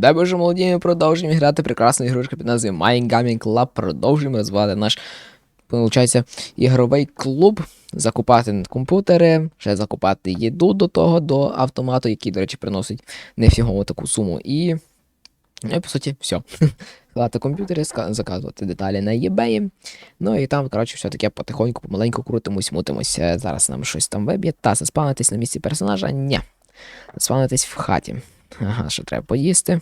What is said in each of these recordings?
Де ми вже молоді, ми продовжуємо грати прекрасну ігрушку під назвою Mind Gaming Club. Продовжуємо розвивати наш, виходить, ігровий клуб, закупати комп'ютери, ще закупати їду до того, до автомату, який, до речі, приносить нефігову таку суму. І, ну, і по суті, все. Складати комп'ютери, заказувати деталі на eBay. Ну і там, коротше, все таке потихоньку, помаленьку крутимось, мутимось. Зараз нам щось там виб'є. Та заспавнитись на місці персонажа? Ні. Заспавнитись в хаті. Ага, що треба поїсти.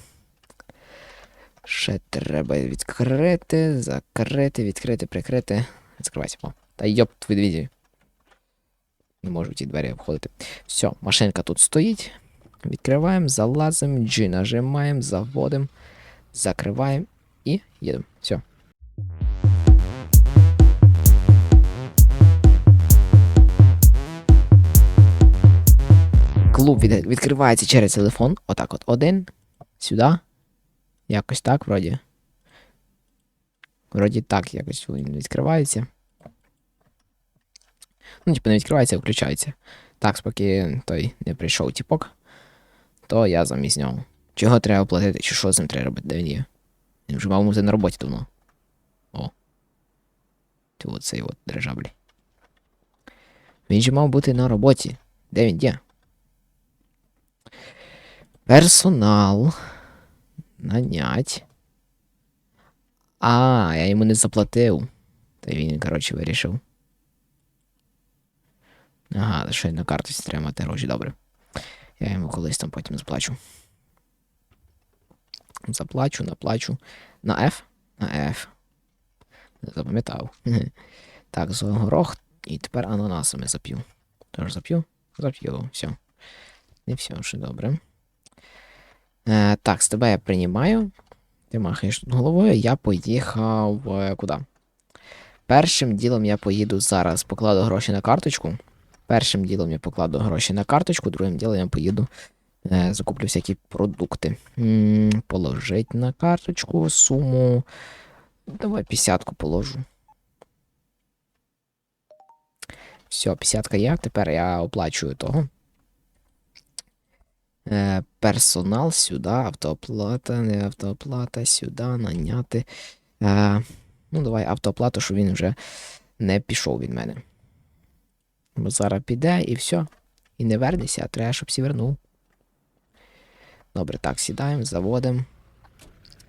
Ще треба відкрити, закрити, відкрити, прикрити. Закривайся. О, та йоп, дві. Не можу ті двері обходити. Все, машинка тут стоїть. Відкриваємо, залазимо, G нажимаємо, заводимо, закриваємо і їдемо. Все. Клуб від... відкривається через телефон. Отак от. Один. Сюди. Якось так, вроді. Вроді так, якось він відкривається. Ну, типу, не відкривається, а включається. Так, поки той не прийшов тіпок, то я замість нього. Чого треба платити, чи що з ним треба робити, де він є? Він вже мав бути на роботі давно. О. Ти оцей от дирижабль. Він же мав бути на роботі. Де він є? Персонал. Нанять. А, я йому не заплатив. Та він, коротше, вирішив. Ага, й на карточці треба мати гроші, добре. Я йому колись там потім заплачу. Заплачу, наплачу. На F? На F. Запам'ятав. Так, з горох. І тепер ананасами зап'ю. Тож зап'ю? Зап'ю, все. Не все, ще добре. Е, так, з тебе я приймаю. Ти махаєш тут головою, я поїхав е, куди? Першим ділом я поїду зараз, покладу гроші на карточку. Першим ділом я покладу гроші на карточку, другим ділом я поїду, е, закуплю всякі продукти. м положить на карточку суму. Давай 50 положу. Все, 50 є. Тепер я оплачую того. Е, персонал сюди, автооплата, не автооплата, сюди, наняти. Е, ну, давай автооплату, щоб він вже не пішов від мене. Бо зараз піде і все. І не вернеться, а треба, щоб всі вернув. Добре, так, сідаємо, заводимо.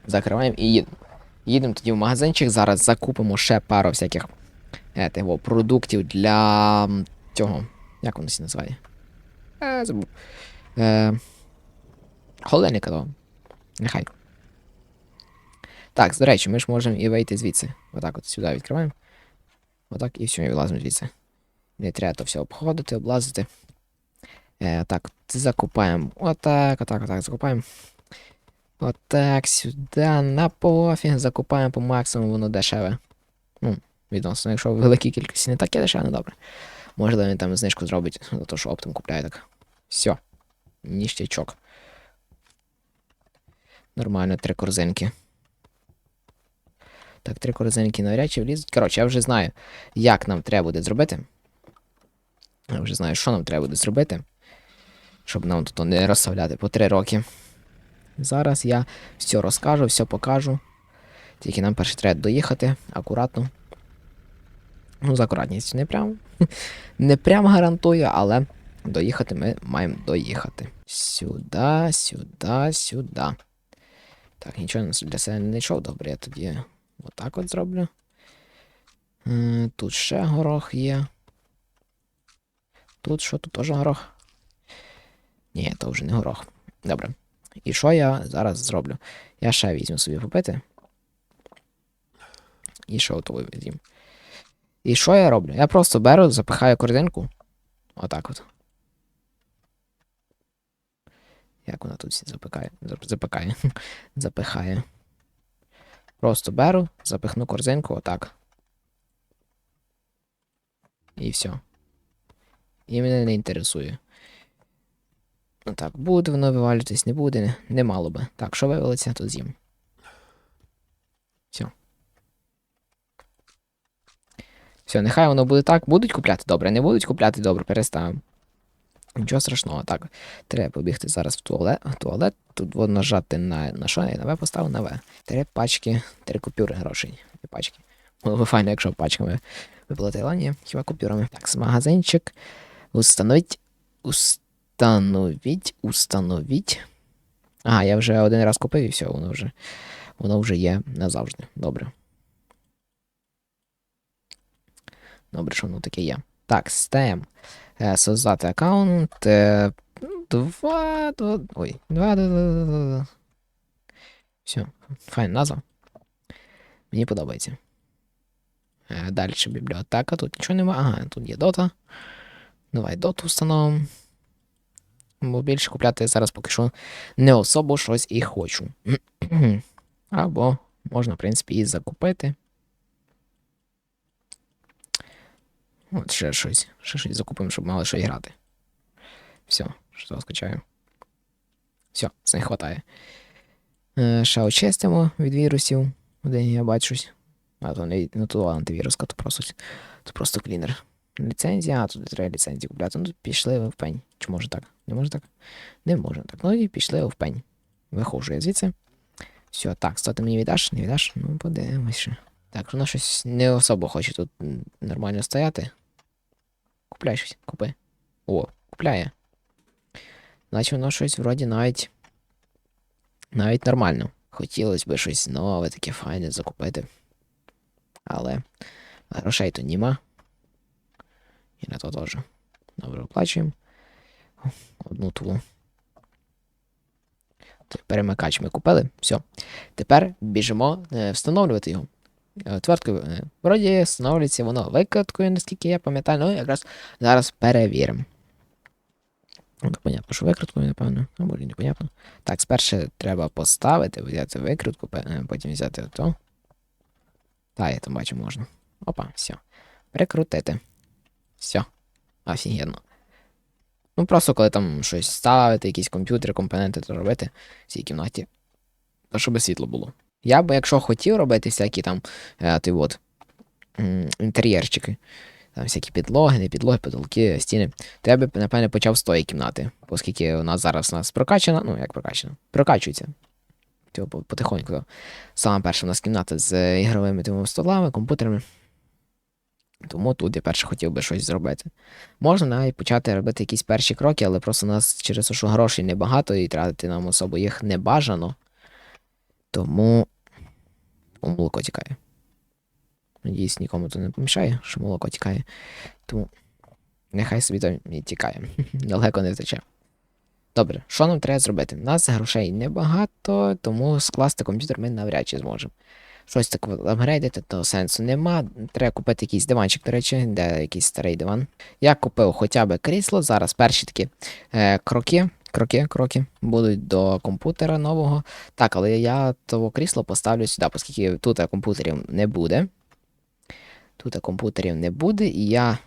Закриваємо і їдемо. Їдемо тоді в магазинчик. Зараз закупимо ще пару всяких е, тего, продуктів для цього. Як воно сі називає? Е, забув. Е, холодильника того. Нехай. Так, до речі, ми ж можемо і вийти звідси. Отак от сюди відкриваємо. Отак і все, і вилазимо звідси. Не треба то все обходити, облазити. Е, так, закупаємо. Отак, отак, отак, закупаємо. Отак, сюди, на пофіг, закупаємо по максимуму, воно дешеве. Ну, відносно, якщо в великій кількості не таке дешеве, ну добре. Можливо, він там знижку зробить, за те, що оптом купляє так. Все. Ніштячок. Нормально, три корзинки. Так, три корзинки навряд чи влізуть. Коротше, я вже знаю, як нам треба буде зробити. Я вже знаю, що нам треба буде зробити. Щоб нам тут не розставляти по три роки. Зараз я все розкажу, все покажу. Тільки нам перше треба доїхати акуратно. Ну, з акуратністю не прям. Не прям гарантую, але доїхати ми маємо доїхати. Сюди, сюди, сюди. Так, нічого для себе не знайшов. Добре, я тоді отак от зроблю. Тут ще горох є. Тут що, тут теж горох? Ні, то вже не горох. Добре. І що я зараз зроблю? Я ще візьму собі попити. І що то візьму. І що я роблю? Я просто беру, запихаю корзинку. Отак от. Як вона тут всі запикає? Зап- Запикає. Запихає. Просто беру, запихну корзинку отак. І все. І мене не інтересує. Ну так, буде воно вивалюватись, не буде, не мало би. Так, що вивалиться, то з'їм. Все. Все, нехай воно буде так. Будуть купляти добре, не будуть купляти добре, переставимо. Нічого страшного, так. Треба побігти зараз в туалет. Туалет. Тут воно нажати на, на що? Я на В поставив на В. Три пачки, три купюри грошей. Три пачки. Було б файно, якщо пачками виплатила, ні, хіба купюрами. Так, магазинчик. Установіть. Установіть. Установіть. Ага, я вже один раз купив і все, воно вже. Воно вже є назавжди. Добре. Добре, що воно таке є. Так, стем. Е, Создати аккаунт. е, Два, два. Ой, два, два, два, два. Все, файн назва. Мені подобається. Е, Далі бібліотека. Тут нічого немає. Ага, тут є дота. Давай доту встановимо. Бо більше купляти зараз поки що не особо щось і хочу. Або можна, в принципі, і закупити. От ще щось. Ще щось закупимо, щоб мали що грати. Все, що скачаю. Все, це не вистачає. Е, ще очистимо від вірусів. Один я бачусь. А то не, не то антивіруска, то просто, то просто клінер. Ліцензія, а тут треба ліцензію купляти. Ну тут пішли ви в пень. Чи може так? Не може так? Не може так. Ну і пішли в пень. Виходжу я звідси. Все, так, що ти мені віддаш? Не віддаш? Ну, подивимось ще. Так, вона щось не особо хоче тут нормально стояти. Купляй щось, купи. О, купляє. Значить воно щось вроді навіть. Навіть нормально. Хотілося б щось нове, таке файне закупити. Але грошей то нема. І на то теж. Добре, оплачуємо. Одну ту. Перемикач ми купили. Все. Тепер біжимо е, встановлювати його. Е, Твердкою. е, Вроді встановлюється воно викраткою, наскільки я пам'ятаю. Ну, якраз зараз перевіримо. Ну, понятно, що викруткою, напевно, а може і непонятно. Так, спершу треба поставити, взяти викрутку, е, потім взяти то. Та, я там бачу, можна. Опа, все. Прикрутити. Все. Офігенно. Ну, просто коли там щось ставити, якісь комп'ютери, компоненти, то робити в цій кімнаті. То щоб світло було. Я би, якщо хотів робити всякі там е, ти от, інтер'єрчики, там всякі підлоги, не підлоги, потолки, стіни, то я би, напевне, почав з тої кімнати, оскільки у нас зараз у нас прокачана, ну як прокачана, прокачується. Типу, потихоньку. Саме перша у нас кімната з ігровими тими столами, комп'ютерами. Тому тут я перше хотів би щось зробити. Можна навіть почати робити якісь перші кроки, але просто у нас через те, що грошей небагато і тратити нам особо їх не бажано. Тому молоко тікає. Надіюсь, нікому то не помішає, що молоко тікає. Тому нехай собі то і тікає. Далеко не втече. Добре, що нам треба зробити? У нас грошей небагато, тому скласти комп'ютер ми навряд чи зможемо. Щось таке апгрейдити, то сенсу нема. Треба купити якийсь диванчик, до речі, де якийсь старий диван. Я купив хоча б крісло. Зараз перші такі е, кроки, кроки, кроки будуть до комп'ютера нового. Так, але я того крісло поставлю сюди, оскільки тут комп'ютерів не буде. Тут комп'ютерів не буде, і я.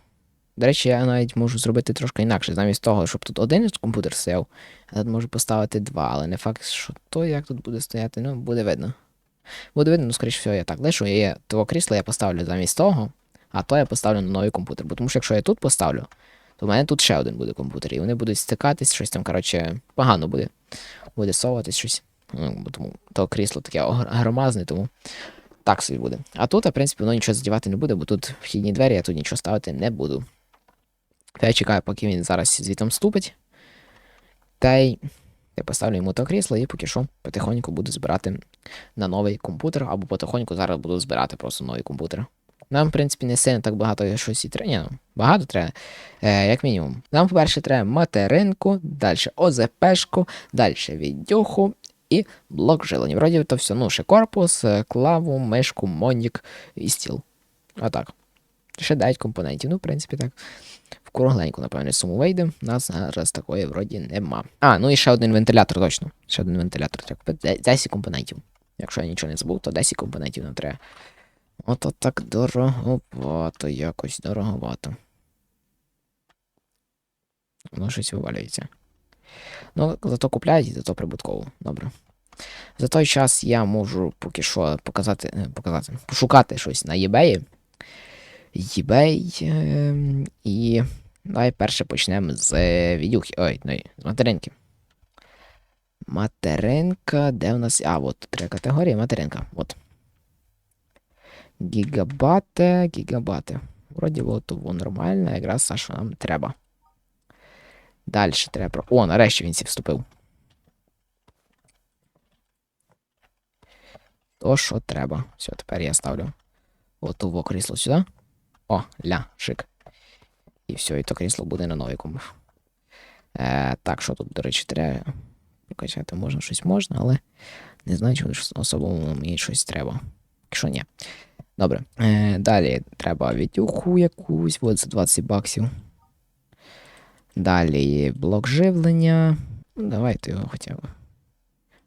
До речі, я навіть можу зробити трошки інакше. Замість того, щоб тут один комп'ютер стояв, я тут можу поставити два, але не факт, що то як тут буде стояти, ну, буде видно. Буде видно, ну, скоріш всього, я так лишу. Я того крісла я поставлю замість того, а то я поставлю на новий комп'ютер. Бо тому що якщо я тут поставлю, то в мене тут ще один буде комп'ютер, і вони будуть стикатись, щось там, коротше, погано буде. Буде соватись щось. Ну, тому то крісло таке громазне, тому так собі буде. А тут, в принципі, воно нічого задівати не буде, бо тут вхідні двері, я тут нічого ставити не буду. Та я чекаю, поки він зараз звітом ступить. Та й я поставлю йому то крісло і поки що потихоньку буду збирати на новий комп'ютер, або потихоньку зараз буду збирати просто новий комп'ютер. Нам, в принципі, не сильно так багато щось і треба. Ну, багато треба, е, як мінімум. Нам, по-перше, треба материнку, далі ОЗПшку, далі віддюху і блок жилення. Вроді то все, ну, ще корпус, е, клаву, мишку, монік і стіл. Отак. Ще 9 компонентів. Ну, в принципі, так. В кругленьку, напевно, суму вийде. У нас зараз такої вроді нема. А, ну і ще один вентилятор, точно. Ще один вентилятор треба купити. Де- 10 компонентів. Якщо я нічого не забув, то 10 компонентів нам треба. Ото так дороговато, якось дороговато. Воно щось вивалюється. Ну, зато купляють зато прибутково. Добре. За той час я можу поки що показати, е, показати пошукати щось на eBay. eBay ем, і Давай почнемо з е, відюхи. Ой, ну, з материнки. Материнка, де у нас. А, от три категорії, материнка. От. Гігабати, гігабати. Вроді того нормально, якраз те, що нам треба. Далі треба. О, нарешті він сі вступив. То, що треба. Все, тепер я ставлю отово крісло сюди. О, ля, шик. І все, і то крісло буде на новій комп. Е, так, що тут, до речі, треба. Прокачати можна щось можна, але не знаю, чи особливо мені щось треба. Якщо ні. Добре. Е, далі треба відюху якусь, от за 20 баксів. Далі блок живлення. Ну, давайте його хоча б.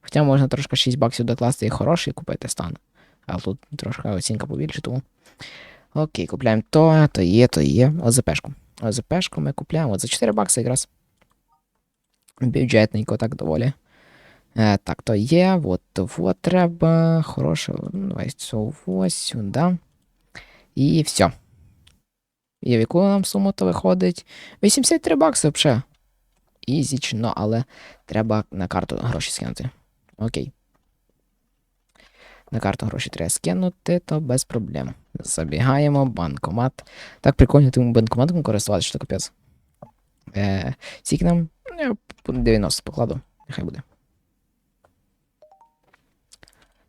Хоча можна трошки 6 баксів докласти і хороший купити стан. Але тут трошки оцінка побільше, тому. Окей, купляємо то, то є, то є. ОЗПшку. ОЗПшку ми купляємо от за 4 бакси якраз. Бюджетненько, так доволі. Е, так, то є, от того треба. Хороше. ну, Давай цього сюди. І все. І в яку нам суму то виходить? 83 бакси взагалі. Ізічно, але треба на карту гроші скинути. Окей. На карту гроші треба скинути, то без проблем. Забігаємо, банкомат. Так прикольно тим банкоматом користуватися, що капець. Е, скільки нам? Ну, Я по 90 покладу. Нехай буде.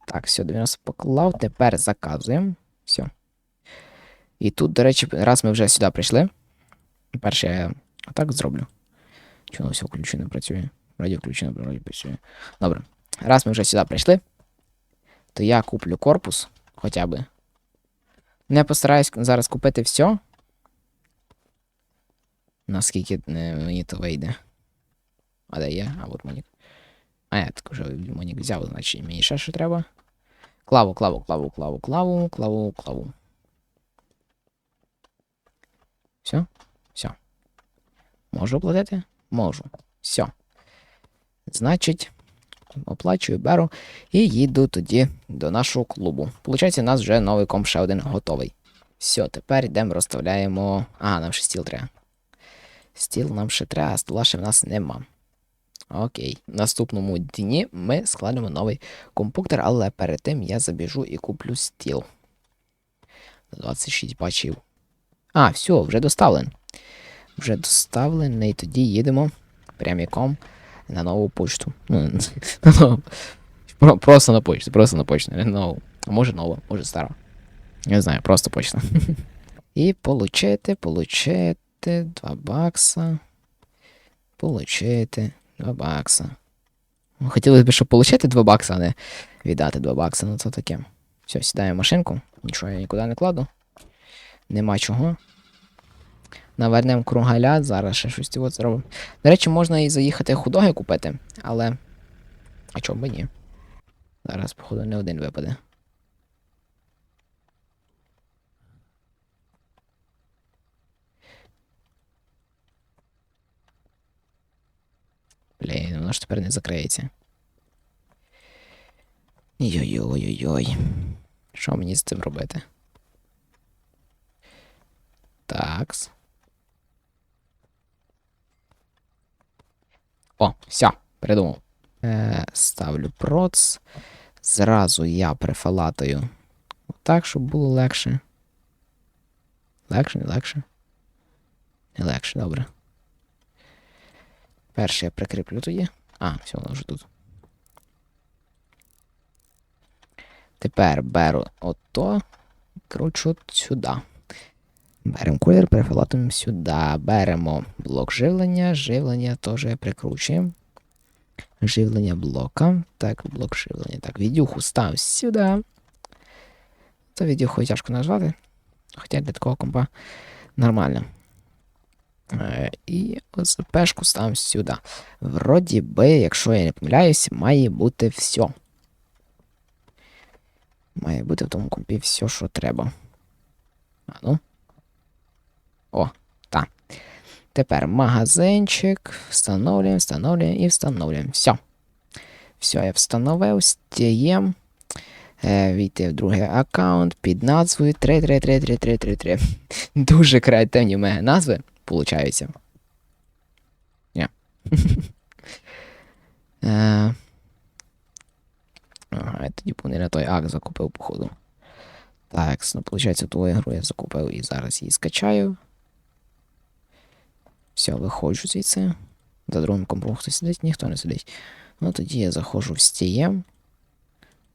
Так, все, 90 поклав. Тепер заказуємо. Все. І тут, до речі, раз ми вже сюди прийшли. Перше я так зроблю. Чому все ключі не працює? Радіо включено, радіо працює. Добре. Раз ми вже сюди прийшли, то я куплю корпус хоча би. Не постараюсь зараз купити все. Наскільки мені то вийде. А де є? А от Монік. А я так вже Монік взяв, значить мені ще що треба. Клаву, клаву, клаву, клаву, клаву, клаву, клаву. Все? Все. Можу оплатити? Можу. Все. Значить, оплачую, беру і їду тоді до нашого клубу. Получається, у нас вже новий комп ще один готовий. Все, тепер йдемо, розставляємо. Ага, нам ще стіл треба. Стіл нам ще треба, а стола ще в нас нема. Окей. Наступному дні ми складемо новий компуктор, але перед тим я забіжу і куплю стіл. 26 бачив. А, все, вже доставлен. Вже доставлений, тоді їдемо прямиком на нову почту. Ну. Просто на почту, просто на почту, не нову. А може нова, може стара. Не знаю, просто почта. І получити, получити 2 бакса. Получити 2 бакса. Ну, Хотілося б, щоб получити 2 бакса, а не віддати 2 бакса, ну це таке. Все, сідаю в машинку, нічого я нікуди не кладу. Нема чого. Навернемо кругаля, зараз ще щось от зробимо. До речі, можна і заїхати худоги купити, але. А чому би ні? Зараз, походу, не один випаде. Воно ж тепер не закриється. Йой-йой-йой-йой. Що мені з цим робити? Такс. О, все, придумав. Е, ставлю проц. Зразу я прифалатаю. Так, щоб було легше. Легше, не легше. Не легше, добре. Перше я прикріплю тоді. А, все, воно вже тут. Тепер беру ото, кручу сюди. Беремо колір, перефалатуємо сюди. Беремо блок живлення. Живлення теж прикручуємо. Живлення блока. Так, блок живлення. Так, відюху став сюди. Це відюху тяжко назвати. Хоча для такого компа нормально. Е, і ОЗПшку ставимо сюди. Вроді би, якщо я не помиляюсь, має бути все. Має бути в тому компі все, що треба. А ну. О, так. Тепер магазинчик. Встановлюємо, встановлюємо і встановлюємо. Все. Все, я встановив, стієм. Е, війти в другий аккаунт під назвою 3333333. Дуже креативні в мене назви. Виходить. Ні. Е, Ага, я тоді повний на той акт закупив, походу. Так, ну, виходить, ту ігру я закупив і зараз її скачаю. Все, виходжу звідси. За другим компом хтось сидить, ніхто не сидить. Ну тоді я заходжу в Steam.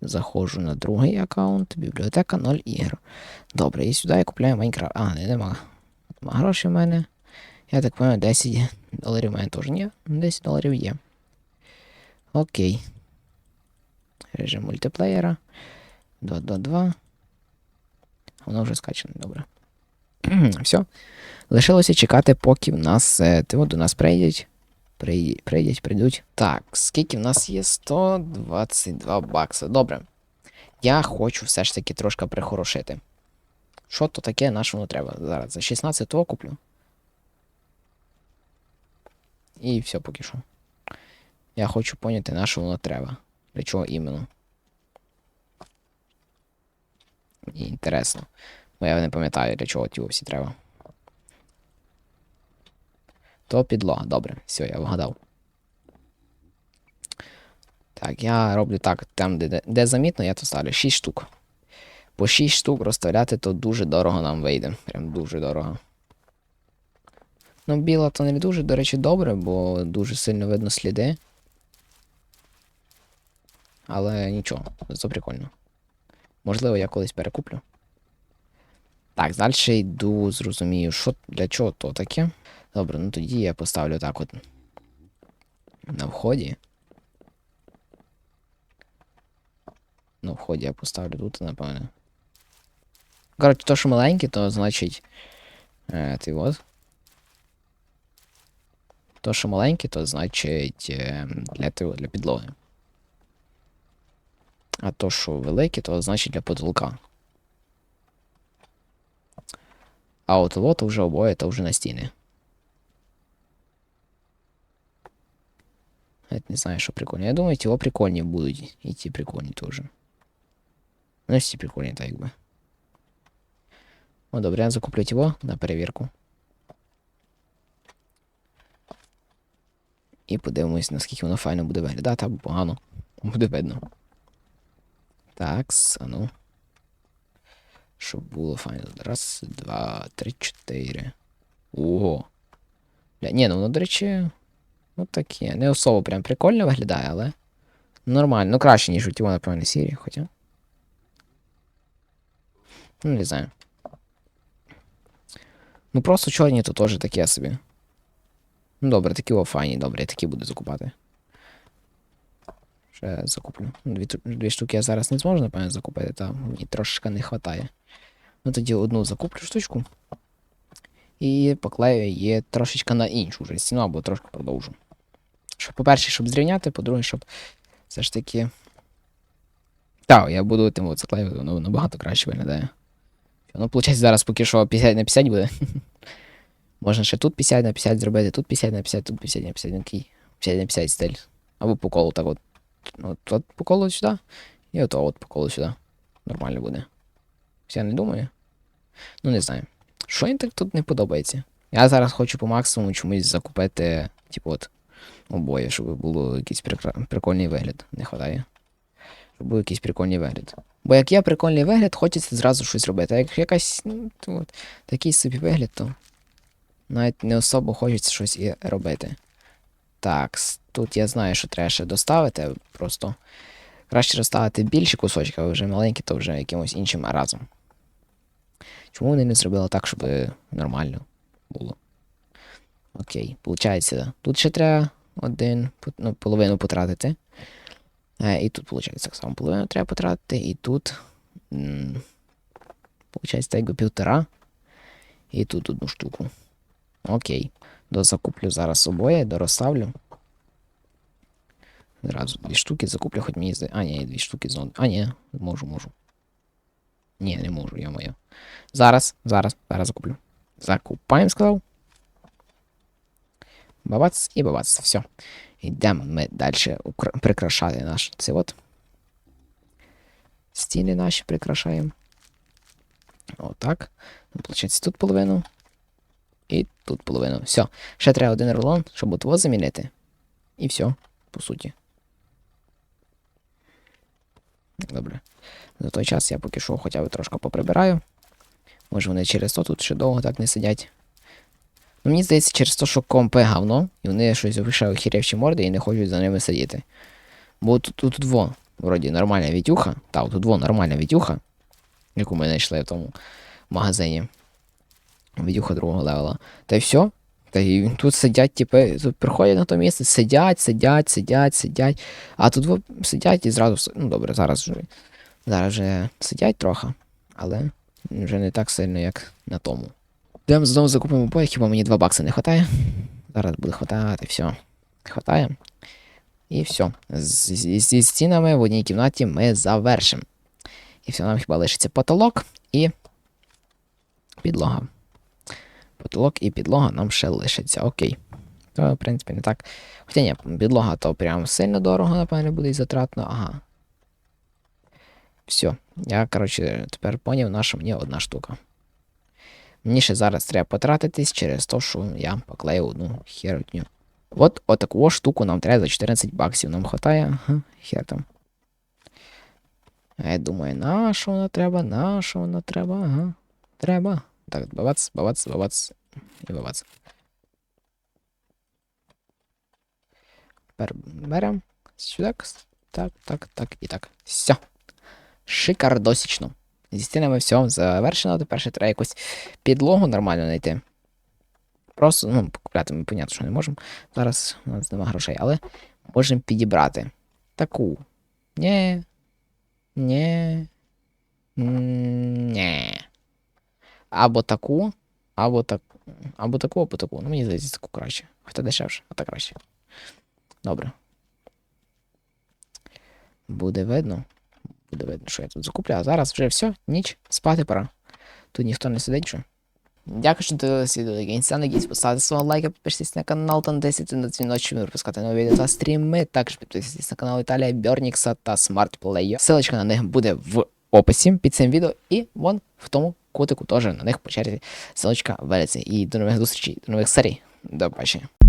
Заходжу на другий аккаунт, бібліотека 0 ігр. Добре, і сюди я купляю Майнкрафт. А, не, нема. Нема грошей в мене. Я так понимаю, 10 доларів в мене теж ні. 10 доларів є. Окей. Режим мультиплеєра. 2-2-2. Воно вже скачане, добре. Все. Лишилося чекати, поки в нас е, до нас прийдуть. Прий- Прийдуть, прийдуть. Так, скільки в нас є? 122 бакса. Добре. Я хочу все ж таки трошки прихорошити. Що то таке нашому треба? Зараз за 16 того куплю. І все поки що. Я хочу поняти, на що воно треба. Для чого іменно. Мені інтересно. Бо я не пам'ятаю, для чого ті всі треба. То підлога, добре, все, я вгадав. Так, я роблю так, там, де, де, замітно, я то ставлю 6 штук. По 6 штук розставляти, то дуже дорого нам вийде. Прям дуже дорого. Ну, біла то не дуже, до речі, добре, бо дуже сильно видно сліди. Але нічого, це прикольно. Можливо, я колись перекуплю. Так, далі йду, зрозумію, що для чого то таке. Добре, ну тоді я поставлю так от. На вході. На вході я поставлю тут, напевно. Коротше, то, що маленьке, то значить. Е, ти от. То, що маленьке, то значить е, для, тиво- для підлоги. А то, що велике, то значить для потолка. А от лото вже обоє, то вже на стіни. Навіть не знаю, що прикольно. Я думаю, ті прикольні будуть. І ті прикольні теж. Ну, всі прикольні, так якби. О, добре, я закуплю його на перевірку. І подивимось, наскільки воно файно буде виглядати, або погано. Буде видно. Так, ну. Щоб було файно. Раз, два, три, чотири. Ого. Бля, ні, ну воно, до речі. Ну таке. Не особо прям прикольно виглядає, але. Нормально. Ну краще, ніж у Тімо, напевно, сірі, хоча. Ну, не знаю. Ну просто чорні то теж таке собі. Ну добре, такі о файні, добре, я такі буду закупати. Ще закуплю. Ну, Дві, дві штуки я зараз не зможу, напевно, закупити, та мені трошки не вистачає. Ну тоді одну закуплю штучку. І поклею її трошечки на іншу вже стіну, або трошки продовжу. Щоб, по-перше, щоб зрівняти, по-друге, щоб все ж таки. Так, я буду тим от воно набагато краще виглядає. Ну, виходить, зараз поки що 50 на 50 буде. Можна ще тут 50 на 50 зробити, тут 50 на 50, тут 50 на 50, ну, такий 50 на 50 стиль. Або по колу так от. От, от по колу сюди, і от, от по колу сюди. Нормально буде. Я не думаю. Ну, не знаю. Що їм так тут не подобається? Я зараз хочу по максимуму чомусь закупити, типу от, обоє, щоб було якийсь прикра- прикольний вигляд. Не вистачає. Щоб був якийсь прикольний вигляд. Бо як є прикольний вигляд, хочеться зразу щось робити. А як якась, ну, от, такий собі вигляд, то навіть не особо хочеться щось і робити. Так, тут я знаю, що треба ще доставити, просто краще розставити більші кусочки, а вже маленькі, то вже якимось іншим разом. Чому вони не зробили так, щоб нормально було? Окей, получається, тут ще треба один, ну, половину потратити. Е, і тут, виходить, так само половину треба потратити, і тут. Получається, так якби півтора. І тут одну штуку. Окей. Дозакуплю зараз обоє, дорозставлю. Зразу дві штуки закуплю, хоч мені зда... А, ні, дві штуки з од- А, ні, можу, можу. Ні, не можу, я моє. Зараз, зараз, зараз закуплю. Закупаємо, сказав. Бабац і бабац. Все. Йдемо ми далі прикрашати наш це от. Стіни наші прикрашаємо. Отак. Ну, Получається, тут половину. І тут половину. Все. Ще треба один рулон, щоб от воз замінити. І все, по суті. Добре. За той час я поки що хоча б трошки поприбираю. Може вони через то тут ще довго так не сидять. Ну, мені здається, через те, що компи говно, і вони щось вишали хірявчі морди і не хочуть за ними сидіти. Бо тут, тут, тут во, вроді нормальна вітюха. Та, тут во нормальна вітюха, яку ми знайшли в тому магазині. Вітюха другого левела. Та й все. Та й тут сидять, типи, тут приходять на то місце, сидять, сидять, сидять, сидять. А тут сидять і зразу. Ну добре, зараз вже. Зараз вже сидять трохи, але вже не так сильно, як на тому. Йдемо знову закупимо бой, хіба мені 2 бакси не вистачає. Зараз буде хватати, все. Хватає. І все. З- з- Зі стінами в одній кімнаті ми завершимо. І все, нам хіба лишиться потолок і підлога. Потолок і підлога нам ще лишиться. Окей. То, в принципі, не так. Хоча ні, підлога то прям сильно дорого, напевно, буде і затратно. Ага. Все. Я, коротше, тепер поняв, на що мені одна штука. Мені ще зараз треба потратитись через те, що я поклею одну херотню. От отаку штуку нам треба за 14 баксів. Нам хватає. Ага, хер там. А я думаю, на що воно треба, на що воно треба, ага. Треба. Так, бабац, бабац, бабац і бабац. Тепер беремо сюди. Так, так, так і так. Все. Шикардосічно. Зі стінами все завершено. Тепер ще треба якусь підлогу нормально знайти. Просто, ну, купляти ми, понятно, що не можемо. Зараз у нас нема грошей, але можемо підібрати. Таку. Нє. Нє. Нє. Або таку, або так. Або таку, або таку. Ну, мені здається, таку краще. Хоча дешевше, а так краще. Добре. Буде видно. Буде видно, що я тут закуплю. А зараз вже все, ніч, спати пора. Тут ніхто не сидить, що. Дякую, що дивилися відео до кінця. Надіюсь, поставте свого лайка, підпишіться на канал, там 10 на дзвіночок, щоб не пропускати нові відео та стріми. Також підписуйтесь на канал Італія Бьорнікса та Smart Play. Ссылочка на них буде в описі під цим відео і вон в тому кутику теж на них по черзі ссылочка велиці. І до нових зустрічей, до нових серій. До побачення.